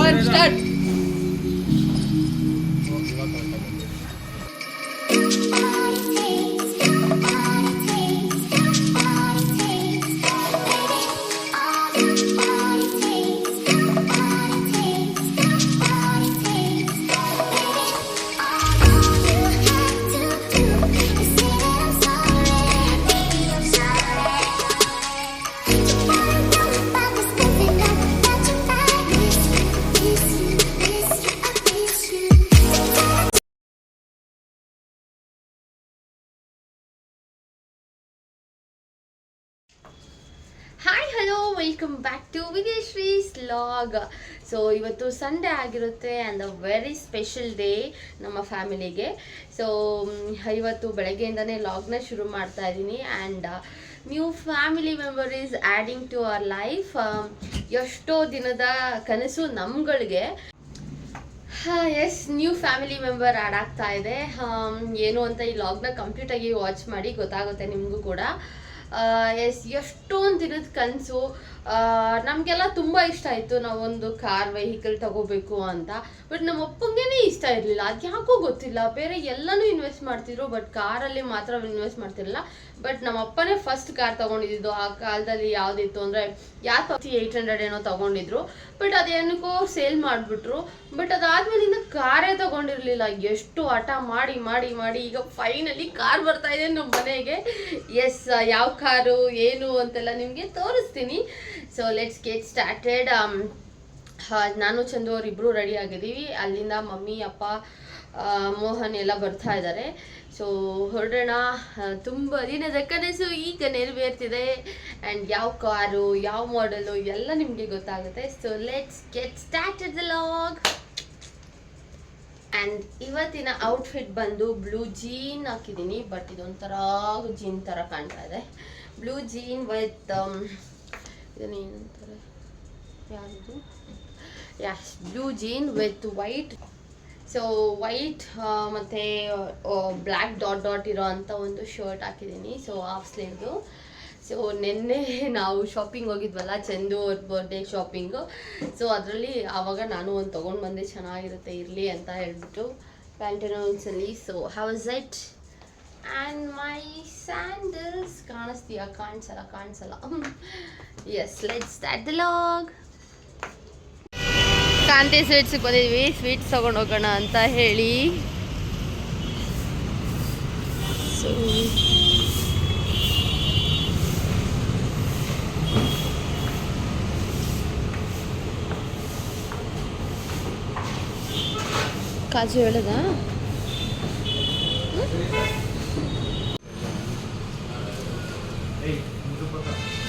One start Vijayashree's vlog so ಇವತ್ತು Sunday ಆಗಿರುತ್ತೆ and a very special day ನಮ್ಮ ಫ್ಯಾಮಿಲಿಗೆ. ಸೊ ಇವತ್ತು ಬೆಳಗ್ಗೆಯಿಂದನೇ ಲಾಗ್ನ ಶುರು ಮಾಡ್ತಾ ಇದ್ದೀನಿ and new family member is adding to our life ಎಷ್ಟೋ ದಿನದ ಕನಸು ನಮ್ಗಳಿಗೆ. Yes new family member add ಆಗ್ತಾ ಇದೆ. ಆಮ್, ಏನು ಅಂತ ಈ ಲಾಗ್ನ ಕಂಪ್ಲೀಟಾಗಿ ವಾಚ್ ಮಾಡಿ ಗೊತ್ತಾಗುತ್ತೆ ನಿಮಗೂ ಕೂಡ. ಎಸ್, ಎಷ್ಟೊಂದು ದಿನದ ಕನಸು ನಮಗೆಲ್ಲ ತುಂಬ ಇಷ್ಟ ಆಯಿತು ನಾವೊಂದು ಕಾರ್, ವೆಹಿಕಲ್ ತಗೋಬೇಕು ಅಂತ. ಬಟ್ ನಮ್ಮ ಅಪ್ಪಂಗೇನೆ ಇಷ್ಟ ಇರಲಿಲ್ಲ. ಅದು ಯಾಕೋ ಗೊತ್ತಿಲ್ಲ. ಬೇರೆ ಎಲ್ಲನೂ ಇನ್ವೆಸ್ಟ್ ಮಾಡ್ತಿದ್ರು, ಬಟ್ ಕಾರಲ್ಲಿ ಮಾತ್ರ ಇನ್ವೆಸ್ಟ್ ಮಾಡ್ತಿರಲಿಲ್ಲ. ಬಟ್ ನಮ್ಮ ಅಪ್ಪನೇ ಫಸ್ಟ್ ಕಾರ್ ತಗೊಂಡಿದ್ದು. ಆ ಕಾಲದಲ್ಲಿ ಯಾವ್ದಿತ್ತು ಅಂದ್ರೆ ಯಾಕೆ ಏಯ್ಟ್ ಹಂಡ್ರೆಡ್ ಏನೋ ತಗೊಂಡಿದ್ರು. ಬಟ್ ಅದೇನಕ್ಕೋ ಸೇಲ್ ಮಾಡಿಬಿಟ್ರು. ಬಟ್ ಅದಾದ್ಮೇಲಿಂದ ಕಾರೇ ತಗೊಂಡಿರ್ಲಿಲ್ಲ. ಎಷ್ಟು ಹಠ ಮಾಡಿ ಮಾಡಿ ಮಾಡಿ ಈಗ ಫೈನಲಿ ಕಾರ್ ಬರ್ತಾ ಇದೆ ನಮ್ಮ ಮನೆಗೆ. ಎಸ್ ಯಾವ ಕಾರು, ಏನು ಅಂತೆಲ್ಲ ನಿಮಗೆ ತೋರಿಸ್ತೀನಿ. ಸೊ ಲೆಟ್ಸ್ ಗೆಟ್ ಸ್ಟಾರ್ಟೆಡ್ ನಾನು, ಚಂದು ಅವ್ರಿಬ್ರು ರೆಡಿ ಆಗಿದ್ದೀವಿ. ಅಲ್ಲಿಂದ ಮಮ್ಮಿ, ಅಪ್ಪ ಮೋಹನ್ ಎಲ್ಲ ಬರ್ತಾ ಇದ್ದಾರೆ. ಸೊ ಹೊರಡೋಣ. ತುಂಬ ದಿನದ ಕನಸು ಈಗ ನೆರವೇರ್ತಿದೆ. ಆ್ಯಂಡ್ ಯಾವ ಕಾರು, ಯಾವ ಮಾಡಲು ಎಲ್ಲ ನಿಮಗೆ ಗೊತ್ತಾಗುತ್ತೆ. So let's get started the vlog and ಇವತ್ತಿನ ಔಟ್ಫಿಟ್ ಬಂದು ಬ್ಲೂ ಜೀನ್ ಹಾಕಿದ್ದೀನಿ. ಬಟ್ ಇದೊಂಥರ ಜೀನ್ ಥರ ಕಾಣ್ತಾ ಇದೆ. ಬ್ಲೂ ಜೀನ್ ವಿತ್ ಇದನ್ನೇನಂತಾರೆ ಯಾವುದು yeah blue jean with white so white ಮತ್ತು ಬ್ಲ್ಯಾಕ್ ಡಾಟ್ ಡಾಟ್ ಇರೋ ಅಂಥ ಒಂದು ಶರ್ಟ್ ಹಾಕಿದ್ದೀನಿ. ಸೊ ಹಾಫ್ ಸ್ಲೀವ್ದು ಸೊ ನಿನ್ನೆ ನಾವು ಶಾಪಿಂಗ್ ಹೋಗಿದ್ವಲ್ಲ, ಚಂದು ಅವ್ರ ಬರ್ಡೇ ಶಾಪಿಂಗು ಸೊ ಅದರಲ್ಲಿ ಆವಾಗ ನಾನು ಒಂದು ತೊಗೊಂಡು ಬಂದೆ, ಚೆನ್ನಾಗಿರುತ್ತೆ, ಇರಲಿ ಅಂತ ಹೇಳ್ಬಿಟ್ಟು ಪ್ಯಾಂಟನೋನ್ಸಲ್ಲಿ so how's it and my sandals ಕಾಣಿಸ್ತೀಯಾ? ಕಾಣಿಸಲ್ಲ ಕಾಣಿಸಲ್ಲ. Yes let's that the vlog Kanti sweets ಬಂದಿದ್ವಿ ಸ್ವೀಟ್ಸ್ ತಗೊಂಡು ಹೋಗೋಣ ಅಂತ ಹೇಳಿ. ಸೊ ಕಾಜು ಹೇಳದ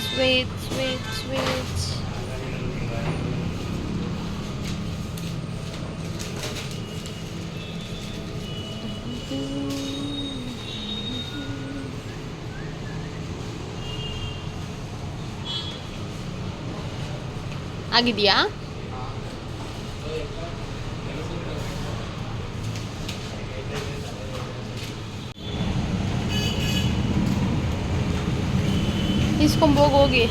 ಸ್ವೀಟ್ ಸ್ವೀಟ್ ಸ್ವೀಟ್ಸ್ ಆಗಿದೆಯಾ? ಇಸ್ಕೊಂಬೋಗಿ ಹೋಗಿ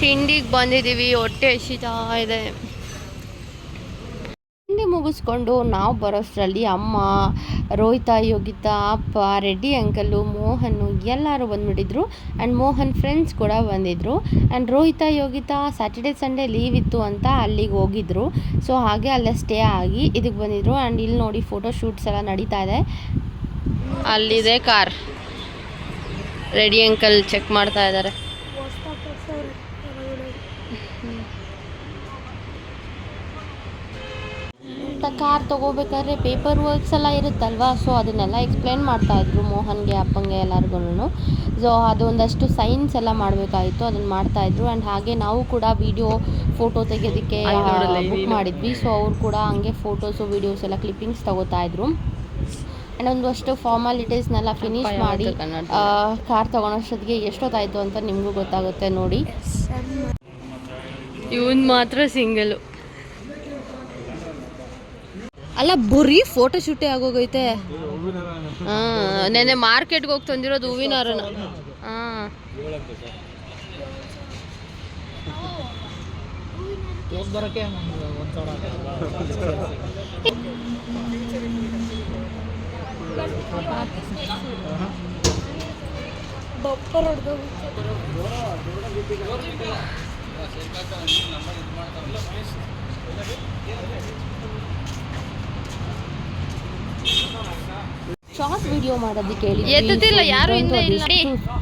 ತಿಂಡಿಗೆ ಬಂದಿದ್ದೀವಿ ಹೊಟ್ಟೆ ಹಸಿತಾ ಇದೆ. ಮುಗಿಸ್ಕೊಂಡು ನಾವು ಬರೋಷ್ಟರಲ್ಲಿ ಅಮ್ಮ, ರೋಹಿತಾ, ಯೋಗಿತಾ, ಅಪ್ಪ, ರೆಡ್ಡಿ, ಅಂಕಲು, ಮೋಹನು ಎಲ್ಲರೂ ಬಂದುಬಿಟ್ಟಿದ್ರು. ಆ್ಯಂಡ್ ಮೋಹನ್ ಫ್ರೆಂಡ್ಸ್ ಕೂಡ ಬಂದಿದ್ರು. And Rohita, Yogita Saturday Sunday leave ಇತ್ತು ಅಂತ ಅಲ್ಲಿಗೆ ಹೋಗಿದ್ರು. ಸೊ ಹಾಗೆ ಅಲ್ಲೇ ಸ್ಟೇ ಆಗಿ ಇದಕ್ಕೆ ಬಂದಿದ್ರು. ಆ್ಯಂಡ್ ಇಲ್ಲಿ ನೋಡಿ ಫೋಟೋ ಶೂಟ್ಸ್ ಎಲ್ಲ ನಡೀತಾ ಇದೆ. ಅಲ್ಲಿದೆ ಕಾರ್ ರೆಡಿ ಅಂಕಲ್ ಚೆಕ್ ಮಾಡ್ತಾ ಇದ್ದಾರೆ. ಕಾರ್ ತೊಗೋಬೇಕಾದ್ರೆ ಪೇಪರ್ ವರ್ಕ್ಸ್ ಎಲ್ಲ ಇರುತ್ತಲ್ವಾ? ಸೊ ಅದನ್ನೆಲ್ಲ ಎಕ್ಸ್ಪ್ಲೇನ್ ಮಾಡ್ತಾಯಿದ್ರು ಮೋಹನ್ಗೆ ಅಪ್ಪಂಗೆ ಎಲ್ಲರಿಗೂ ಸೊ ಅದೊಂದಷ್ಟು ಸೈನ್ಸ್ ಎಲ್ಲ ಮಾಡಬೇಕಾಯಿತು ಅದನ್ನು ಮಾಡ್ತಾಯಿದ್ರು ಆ್ಯಂಡ್ ಹಾಗೆ ನಾವು ಕೂಡ ವಿಡಿಯೋ ಫೋಟೋ ತೆಗೆಯೋದಕ್ಕೆ ಬುಕ್ ಮಾಡಿದ್ವಿ. ಸೊ ಅವ್ರು ಕೂಡ ಹಂಗೆ ಫೋಟೋಸು ವೀಡಿಯೋಸ್ ಎಲ್ಲ ಕ್ಲಿಪ್ಪಿಂಗ್ಸ್ ತಗೋತಾ ಇದ್ರು. ಆ್ಯಂಡ್ ಒಂದಷ್ಟು ಫಾರ್ಮಾಲಿಟೀಸ್ನೆಲ್ಲ ಫಿನಿಶ್ ಮಾಡಿ ಕಾರ್ ತೊಗೊಳೋಷ್ಟೊತ್ತಿಗೆ ಎಷ್ಟೊತ್ತಾಯಿತು ಅಂತ ನಿಮಗೂ ಗೊತ್ತಾಗುತ್ತೆ ನೋಡಿ. ಇವನ್ ಮಾತ್ರ ಸಿಂಗಲ್ ಅಲ್ಲ ಬರೀ ಫೋಟೋ ಶೂಟೇ ಆಗೋಗೈತೆ. ಹಾಂ ನೆನ್ನೆ ಮಾರ್ಕೆಟ್ಗೆ ಹೋಗಿ ತಂದಿರೋದು ಹೂವಿನ ಹಾರನ ಹಾಂ ಶಾರ್ಟ್ ವಿಡಿಯೋ ಮಾಡೋದಕ್ಕೆ ಹೇಳಿ ಎತ್ತುತ್ತಿಲ್ಲ, ಯಾರು ಹಿಂದೆ ಇಲ್ಲ.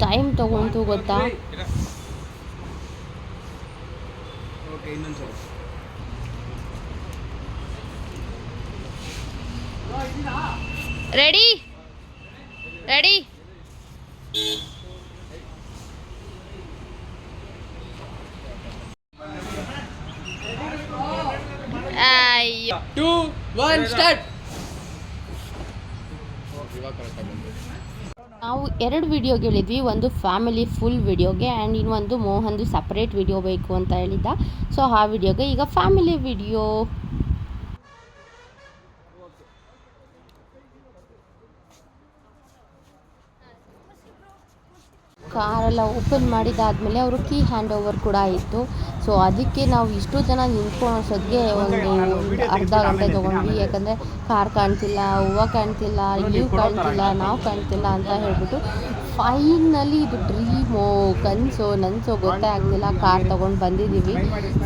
ಟೈಮ್ ತಗೊಂತು ಗೊತ್ತಾ? ರೆಡಿ ರೆಡಿ ಅಯ್ಯೋ ಟೂ ಒನ್ ಸ್ಟಾರ್ಟ್ ನಾವು ಎರಡು ವಿಡಿಯೋ ಹೇಳಿದ್ವಿ, ಒಂದು ಫ್ಯಾಮಿಲಿ ಫುಲ್ ವಿಡಿಯೋಗೆ ಆ್ಯಂಡ್ ಇನ್ನೊಂದು ಮೋಹನ್ದು ಸಪ್ರೇಟ್ ವಿಡಿಯೋ ಬೇಕು ಅಂತ ಹೇಳಿದ್ದ. ಸೊ ಆ ವಿಡಿಯೋಗೆ ಈಗ ಫ್ಯಾಮಿಲಿ ವಿಡಿಯೋ ಕಾರೆಲ್ಲ ಓಪನ್ ಮಾಡಿದಾದಮೇಲೆ ಅವರು ಕೀ ಹ್ಯಾಂಡ್ ಓವರ್ ಕೂಡ ಇತ್ತು ಸೊ ಅದಕ್ಕೆ ನಾವು ಇಷ್ಟು ಜನ ನಿಂತ್ಕೊಳ್ಳೋಸೋದಕ್ಕೆ ಒಂದು ಅರ್ಧ ಗಂಟೆ ತೊಗೊಂಡ್ವಿ. ಯಾಕಂದರೆ ಕಾರ್ ಕಾಣ್ತಿಲ್ಲ, ಹೂವು ಕಾಣ್ತಿಲ್ಲ ನೀವು ಕಾಣ್ತಿಲ್ಲ, ನಾವು ಕಾಣ್ತಿಲ್ಲ ಅಂತ ಹೇಳ್ಬಿಟ್ಟು ಫೈನಲಿ ಇದು ಡ್ರೀಮು, ಕನಸು, ನನಸು ಗೊತ್ತೇ ಆಗ್ತಿಲ್ಲ. ಕಾರ್ ತೊಗೊಂಡು ಬಂದಿದ್ದೀವಿ.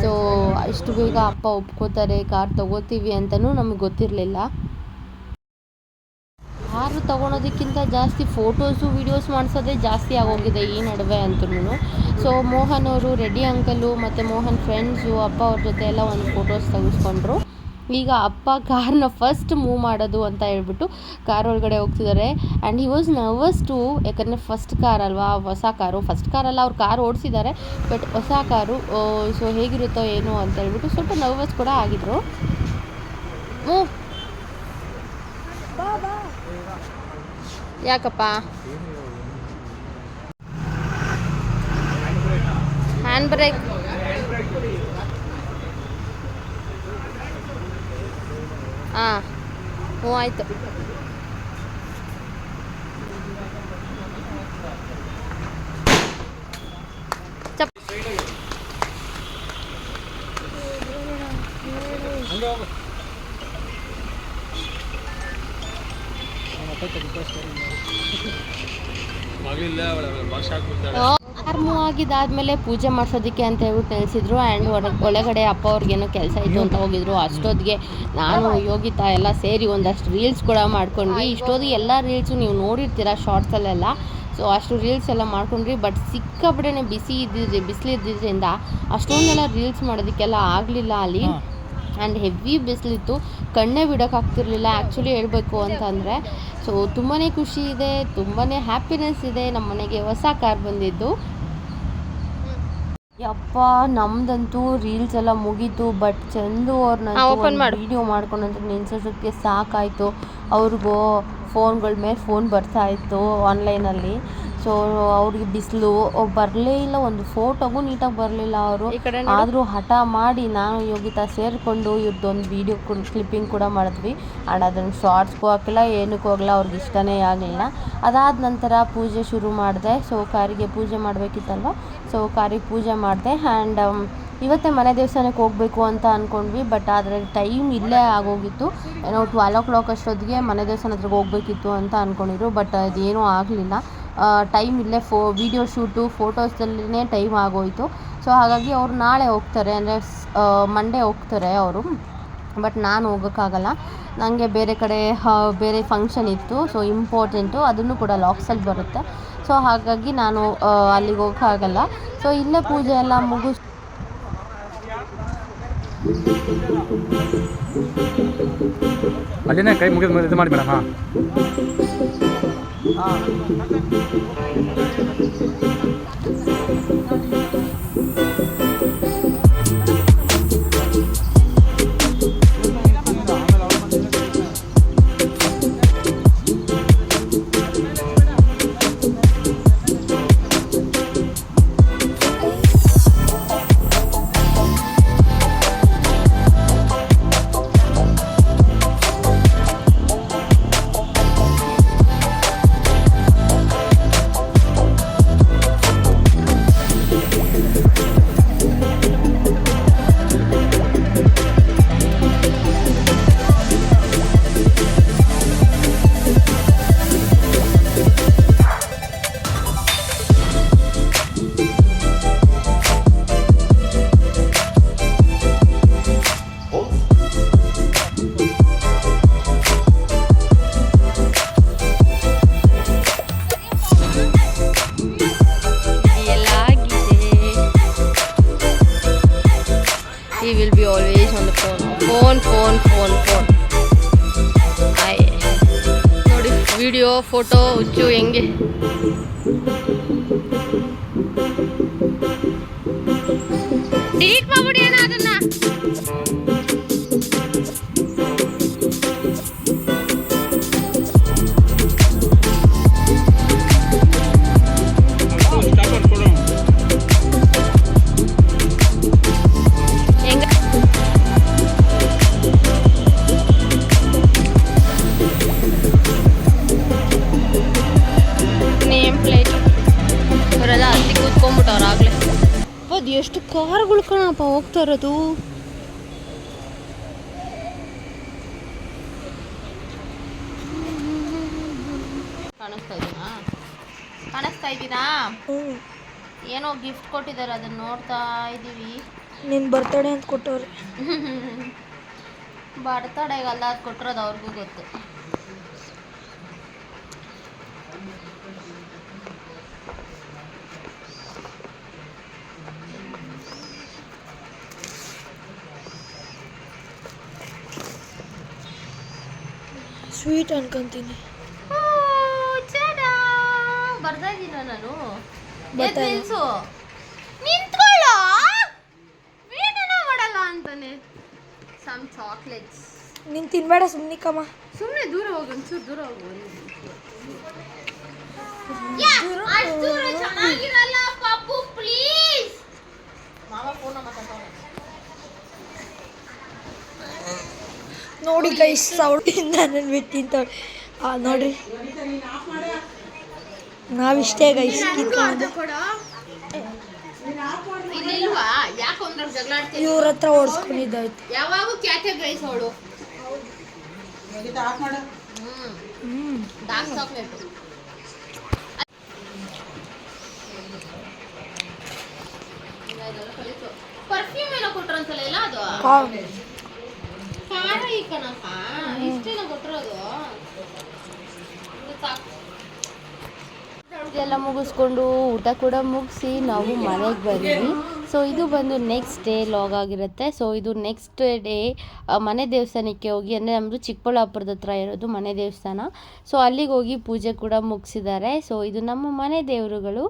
ಸೊ ಇಷ್ಟು ಬೇಗ ಅಪ್ಪ ಒಪ್ಕೋತಾರೆ, ಕಾರ್ ತೊಗೋತೀವಿ ಅಂತಲೂ ನಮಗೆ ಗೊತ್ತಿರಲಿಲ್ಲ. ಕಾರು ತಗೊಳೋದಕ್ಕಿಂತ ಜಾಸ್ತಿ ಫೋಟೋಸು ವೀಡಿಯೋಸ್ ಮಾಡಿಸೋದೇ ಜಾಸ್ತಿ ಆಗೋಗಿದೆ ಈ ನಡುವೆ ಅಂತೂ ಸೊ ಮೋಹನ್ ಅವರು, ರೆಡ್ಡಿ ಅಂಕಲು ಮತ್ತು ಮೋಹನ್ ಫ್ರೆಂಡ್ಸು ಅಪ್ಪ ಅವ್ರ ಜೊತೆ ಎಲ್ಲ ಒಂದು ಫೋಟೋಸ್ ತೆಗೆಸ್ಕೊಂಡ್ರು. ಈಗ ಅಪ್ಪ ಕಾರ್ನ ಫಸ್ಟ್ ಮೂವ್ ಮಾಡೋದು ಅಂತ ಹೇಳ್ಬಿಟ್ಟು ಕಾರ್ ಒಳಗಡೆ ಹೋಗ್ತಿದ್ದಾರೆ and he was nervous too ಯಾಕಂದರೆ ಫಸ್ಟ್ ಕಾರ್ ಅಲ್ವಾ, ಹೊಸ ಕಾರು ಫಸ್ಟ್ ಕಾರಲ್ಲ ಅವ್ರು ಕಾರ್ ಓಡಿಸಿದ್ದಾರೆ ಬಟ್ ಹೊಸ ಕಾರು ಸೊ ಹೇಗಿರುತ್ತೋ ಏನು ಅಂತ ಹೇಳ್ಬಿಟ್ಟು ಸ್ವಲ್ಪ ನರ್ವಸ್ ಕೂಡ ಆಗಿದ್ರು. ಹ್ಞೂ ಯಾಕಪ್ಪ? ಹ್ಯಾಂಡ್ ಬ್ರೇಕ್ ಹಾಂ ಹ್ಞೂ ಆಯಿತು. ಚಪ್ ಕಾರ್ ಮೂವ್ ಆಗಿದ್ದಾದ್ಮೇಲೆ ಪೂಜೆ ಮಾಡಿಸೋದಕ್ಕೆ ಅಂತ ಹೇಳ್ಬಿಟ್ಟು ನೆಲೆಸಿದ್ರು ಆ್ಯಂಡ್ ಹೊರ ಒಳಗಡೆ ಅಪ್ಪ ಅವ್ರಿಗೇನೋ ಕೆಲಸ ಇತ್ತು ಅಂತ ಹೋಗಿದ್ರು. ಅಷ್ಟೊತ್ತಿಗೆ ನಾನು ಯೋಗಿತಾ ಎಲ್ಲ ಸೇರಿ ಒಂದಷ್ಟು ರೀಲ್ಸ್ ಕೂಡ ಮಾಡ್ಕೊಂಡ್ವಿ. ಇಷ್ಟೊತ್ತಿಗೆ ಎಲ್ಲ ರೀಲ್ಸು ನೀವು ನೋಡಿರ್ತೀರ ಶಾರ್ಟ್ಸಲ್ಲೆಲ್ಲ ಸೊ ಅಷ್ಟು ರೀಲ್ಸ್ ಎಲ್ಲ ಮಾಡ್ಕೊಂಡ್ರಿ ಬಟ್ ಸಿಕ್ಕಾಪಟ್ಟೆ ಬಿಸಿ ಇದ್ದಿದ್ರಿ ಬಿಸಿಲಿದ್ದಿದ್ರಿಂದ ಅಷ್ಟೊಂದೆಲ್ಲ ರೀಲ್ಸ್ ಮಾಡೋದಕ್ಕೆಲ್ಲ ಆಗಲಿಲ್ಲ ಅಲ್ಲಿ. ಆ್ಯಂಡ್ ಹೆವಿ ಬಿಸಿಲಿತ್ತು. ಕಣ್ಣೇ ಬಿಡೋಕ್ಕಾಗ್ತಿರ್ಲಿಲ್ಲ ಆ್ಯಕ್ಚುಲಿ ಹೇಳಬೇಕು ಅಂತಂದರೆ. ಸೊ ತುಂಬಾ ಖುಷಿ ಇದೆ ತುಂಬಾ ಹ್ಯಾಪಿನೆಸ್ ಇದೆ ನಮ್ಮ ಮನೆಗೆ ಹೊಸ ಕಾರ್ ಬಂದಿದ್ದು. ಯಪ್ಪ ನಮ್ದಂತೂ ರೀಲ್ಸ್ ಎಲ್ಲ ಮುಗೀತು ಬಟ್ ಚಂದು ಅವ್ರನ್ನ. ವಿಡಿಯೋ ಮಾಡ್ಕೊಂಡಂತ ನಿಲ್ಸೋಷ್ಟಕ್ಕೆ ಸಾಕಾಯಿತು. ಅವ್ರಿಗೂ ಫೋನ್ಗಳ ಮೇಲೆ ಫೋನ್ ಬರ್ತಾ ಇತ್ತು ಆನ್ಲೈನಲ್ಲಿ. ಸೊ ಅವ್ರಿಗೆ ಬಿಸಿಲು ಬರಲೇ ಇಲ್ಲ ಒಂದು ಫೋಟೋಗೂ ನೀಟಾಗಿ ಬರಲಿಲ್ಲ ಅವರು. ಆದರೂ ಹಠ ಮಾಡಿ ನಾನು ಯೋಗಿತಾ ಸೇರಿಕೊಂಡು ಇವ್ರದ್ದೊಂದು ವೀಡಿಯೋ ಕ್ಲಿಪ್ಪಿಂಗ್ ಕೂಡ ಮಾಡಿದ್ವಿ. ಆ್ಯಂಡ್ ಅದನ್ನು ಶಾರ್ಟ್ಸ್ಗೂ ಹಾಕಿಲ್ಲ ಏನಕ್ಕೂ ಹೋಗಲ್ಲ ಅವ್ರಿಗೆ ಇಷ್ಟನೇ ಆಗಲಿಲ್ಲ. ಅದಾದ ನಂತರ ಪೂಜೆ ಶುರು ಮಾಡಿದೆ. ಸೊ ಕಾರಿಗೆ ಪೂಜೆ ಮಾಡಬೇಕಿತ್ತಲ್ವ? ಸೊ ಕಾರಿಗೆ ಪೂಜೆ ಮಾಡಿದೆ. ಆ್ಯಂಡ್ ಇವತ್ತೇ ಮನೆ ದೇವಸ್ಥಾನಕ್ಕೆ ಹೋಗಬೇಕು ಅಂತ ಅಂದ್ಕೊಂಡ್ವಿ ಬಟ್ ಆದರೆ ಟೈಮ್ ಇಲ್ಲೇ ಆಗೋಗಿತ್ತು. ಏನೋ ಟ್ವೆಲ್ ಓ ಕ್ಲಾಕ್ ಅಷ್ಟೊತ್ತಿಗೆ ಮನೆ ದೇವಸ್ಥಾನ ಹತ್ರಕ್ಕೆ ಹೋಗಬೇಕಿತ್ತು ಅಂತ ಅಂದ್ಕೊಂಡಿದ್ರು ಬಟ್ ಅದೇನೂ ಆಗಲಿಲ್ಲ. ಟೈಮ್ ಇಲ್ಲೇ ಫೋ ವೀಡಿಯೋ ಶೂಟು ಫೋಟೋಸಲ್ಲೇ ಟೈಮ್ ಆಗೋಯಿತು. ಸೊ ಹಾಗಾಗಿ ಅವ್ರು ನಾಳೆ ಹೋಗ್ತಾರೆ, ಅಂದರೆ ಮಂಡೇ ಹೋಗ್ತಾರೆ ಅವರು. ಬಟ್ ನಾನು ಹೋಗೋಕ್ಕಾಗಲ್ಲ. ನನಗೆ ಬೇರೆ ಕಡೆ ಬೇರೆ ಫಂಕ್ಷನ್ ಇತ್ತು ಸೊ ಇಂಪಾರ್ಟೆಂಟು ಅದನ್ನು ಕೂಡ ಲಾಕ್ಸಲ್ಲಿ ಬರುತ್ತೆ. ಸೊ ಹಾಗಾಗಿ ನಾನು ಅಲ್ಲಿಗೆ ಹೋಗೋಕ್ಕಾಗಲ್ಲ. ಸೊ ಇಲ್ಲೇ ಪೂಜೆ ಎಲ್ಲ ಮುಗಿಸ್ ಅದೇನೇ ಕೈ ಮುಗಿದು ಇದು ಮಾಡಿ ಮೇಡಮ್ ಹಾಂ. ಫೋಟೋ ಹುಚ್ಚು ಹೆಂಗೆ? ಅದು ಎಷ್ಟು ಕಾರ್ಗಳು ಕಣಪ್ಪ ಹೋಗ್ತಾ ಇರೋದು. ಕಾಣಿಸ್ತಾ ಇದೀನಾ ಕಾಣಿಸ್ತಾ ಇದ್ದೀನಾ ಏನೋ ಗಿಫ್ಟ್ ಕೊಟ್ಟಿದ್ದಾರೆ ಅದನ್ನ ನೋಡ್ತಾ ಇದ್ದೀವಿ ನಿನ್ನ ಬರ್ತಡೇ ಅಂತ ಕೊಟ್ಟವ್ರೆ. ಬರ್ತಡೆಗಲ್ಲ ಅದು ಕೊಟ್ಟಿರೋದು ಅವ್ರಿಗೂ ಗೊತ್ತು. ಸ್ವೀಟ್ ಅನ್ಕೊಂತೀನಿ. ಬರ್ತಾ ಇದ್ದೀನ ನಾನು? ಎದ್ದು. ನಿಲ್ಸು ನಿಂತ್ಕೊಳ್ಳೋ. ಏನನ ಮಾಡಲ್ಲ ಅಂತಾನೆ. ಸಮ್ ಚಾಕ್ಲೇಟ್ಸ್ ನೀನು ತಿನ್ಬೇಡ ಸುಮ್ಮನಿಕಮ್ಮ ಸುಮ್ಮನೆ ದೂರ ಹೋಗು ಒಂಚೂರು ದೂರ ಹೋಗು. ದೂರ ಚೆನ್ನಾಗಿರಲ್ಲ. ನೋಡಿ ಕೈ ಸೌಂಡಿಂದ ನನ್ನ ಬಿಟ್ಟು ತಿಂತವಳೆ ಆ ನೋಡ್ರಿ. ನಾವಿಷ್ಟೇ ಗೈಸ್ ಇವ್ರ ಹತ್ರ ಓಡಿಸ್ಕೊಂಡಿದ್ದಾಯ್ತು ಯಾವಾಗೂ ಕ್ಯಾಟಗರೈಸ್ ಅವಳು. ಪರ್ಫ್ಯೂಮ್ ಏನೋ ಕೊಟ್ರಂತಲ್ಲ ಎಲ್ಲ ಅದು? ಕಣಪ್ಪ ಇಷ್ಟೇನ ಕೊಟ್ಟಿರೋದು ಇದು ಸಾಕು. ಇದೆಲ್ಲ ಮುಗಿಸ್ಕೊಂಡು ಊಟ ಕೂಡ ಮುಗಿಸಿ ನಾವು ಮನೆಗೆ ಬಂದ್ವಿ ಸೊ ಇದು ಬಂದು ನೆಕ್ಸ್ಟ್ ಡೇ ಲಾಗ್ ಆಗಿರುತ್ತೆ. ಸೊ ಇದು ನೆಕ್ಸ್ಟ್ ಡೇ ಮನೆ ದೇವಸ್ಥಾನಕ್ಕೆ ಹೋಗಿ ಅಂದರೆ ನಮ್ಮದು ಚಿಕ್ಕಬಳ್ಳಾಪುರದ ಹತ್ರ ಇರೋದು ಮನೆ ದೇವಸ್ಥಾನ. ಸೊ ಅಲ್ಲಿಗೆ ಹೋಗಿ ಪೂಜೆ ಕೂಡ ಮುಗಿಸಿದ್ದಾರೆ. ಸೊ ಇದು ನಮ್ಮ ಮನೆ ದೇವರುಗಳು.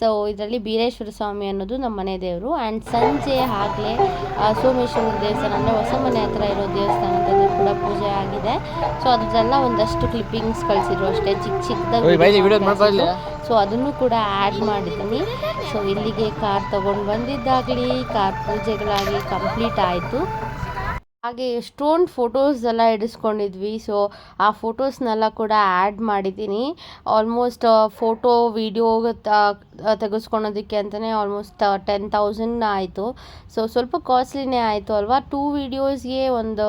ಸೊ ಇದರಲ್ಲಿ ಬೀರೇಶ್ವರ ಸ್ವಾಮಿ ಅನ್ನೋದು ನಮ್ಮ ಮನೆ ದೇವರು. ಆ್ಯಂಡ್ ಸಂಜೆ ಆಗಲೇ ಸೋಮೇಶ್ವರ ದೇವಸ್ಥಾನ ಅಂದರೆ ಹೊಸ ಮನೆ ಹತ್ರ ಇರೋ ದೇವಸ್ಥಾನದಲ್ಲಿ ಕೂಡ ಪೂಜೆ ಆಗಿದೆ. ಸೊ ಅದನ್ನೆಲ್ಲ ಒಂದಷ್ಟು ಕ್ಲಿಪ್ಪಿಂಗ್ಸ್ ಕಳಿಸಿದ್ರು ಅಷ್ಟೇ. ಚಿಕ್ಕ ಚಿಕ್ಕದಾಗಿ ಸೊ ಅದನ್ನು ಕೂಡ ಆ್ಯಡ್ ಮಾಡಿದ್ದೀನಿ. ಸೊ ಇಲ್ಲಿಗೆ ಕಾರ್ ತಗೊಂಡು ಬಂದಿದ್ದಾಗಲಿ ಕಾರ್ ಪೂಜೆಗಳಾಗಿ ಕಂಪ್ಲೀಟ್ ಆಯಿತು. ಹಾಗೆ ಎಷ್ಟೊಂದು ಫೋಟೋಸ್ ಎಲ್ಲ ಹಿಡಿಸ್ಕೊಂಡಿದ್ವಿ ಸೊ ಆ ಫೋಟೋಸ್ನೆಲ್ಲ ಕೂಡ ಆ್ಯಡ್ ಮಾಡಿದ್ದೀನಿ. ಆಲ್ಮೋಸ್ಟ್ ಫೋಟೋ ವಿಡಿಯೋ ತೆಗೆಸ್ಕೊಳೋದಕ್ಕೆ ಅಂತಲೇ ಆಲ್ಮೋಸ್ಟ್ ಟೆನ್ ತೌಸಂಡ್ ಆಯಿತು. ಸೊ ಸ್ವಲ್ಪ ಕಾಸ್ಟ್ಲಿನೇ ಆಯಿತು ಅಲ್ವಾ? ಟೂ ವೀಡಿಯೋಸ್ಗೆ ಒಂದು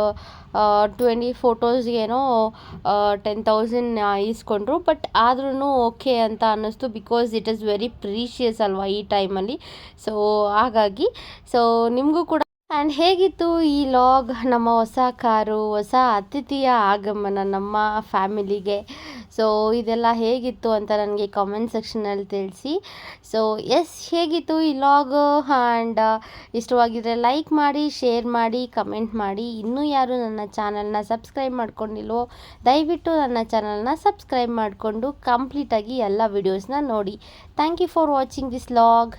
ಟ್ವೆಂಟಿ ಫೋಟೋಸ್ಗೇನೋ ಟೆನ್ ತೌಸಂಡ್ ಈಸ್ಕೊಂಡ್ರು. ಬಟ್ ಆದ್ರೂ ಓಕೆ ಅಂತ ಅನ್ನಿಸ್ತು because it is very precious ಅಲ್ವಾ ಈ ಟೈಮಲ್ಲಿ ಸೊ ಹಾಗಾಗಿ ಸೊ ನಿಮಗೂ ಕೂಡ ಆ್ಯಂಡ್ ಹೇಗಿತ್ತು ಈ ಲಾಗ್ ನಮ್ಮ ಹೊಸ ಕಾರು, ಹೊಸ ಅತಿಥಿಯ ಆಗಮನ ನಮ್ಮ ಫ್ಯಾಮಿಲಿಗೆ? ಸೊ ಇದೆಲ್ಲ ಹೇಗಿತ್ತು ಅಂತ ನನಗೆ ಕಾಮೆಂಟ್ ಸೆಕ್ಷನಲ್ಲಿ ತಿಳಿಸಿ. ಸೊ ಎಸ್ ಹೇಗಿತ್ತು ಈ ಲಾಗ್? ಆ್ಯಂಡ್ ಇಷ್ಟವಾಗಿದ್ದರೆ ಲೈಕ್ ಮಾಡಿ ಶೇರ್ ಮಾಡಿ ಕಮೆಂಟ್ ಮಾಡಿ. ಇನ್ನೂ ಯಾರು ನನ್ನ ಚಾನಲ್ನ ಸಬ್ಸ್ಕ್ರೈಬ್ ಮಾಡ್ಕೊಂಡಿಲ್ವೋ, ದಯವಿಟ್ಟು ನನ್ನ ಚಾನಲ್ನ ಸಬ್ಸ್ಕ್ರೈಬ್ ಮಾಡಿಕೊಂಡು ಕಂಪ್ಲೀಟಾಗಿ ಎಲ್ಲ ವೀಡಿಯೋಸ್ನ ನೋಡಿ. Thank you for watching this vlog.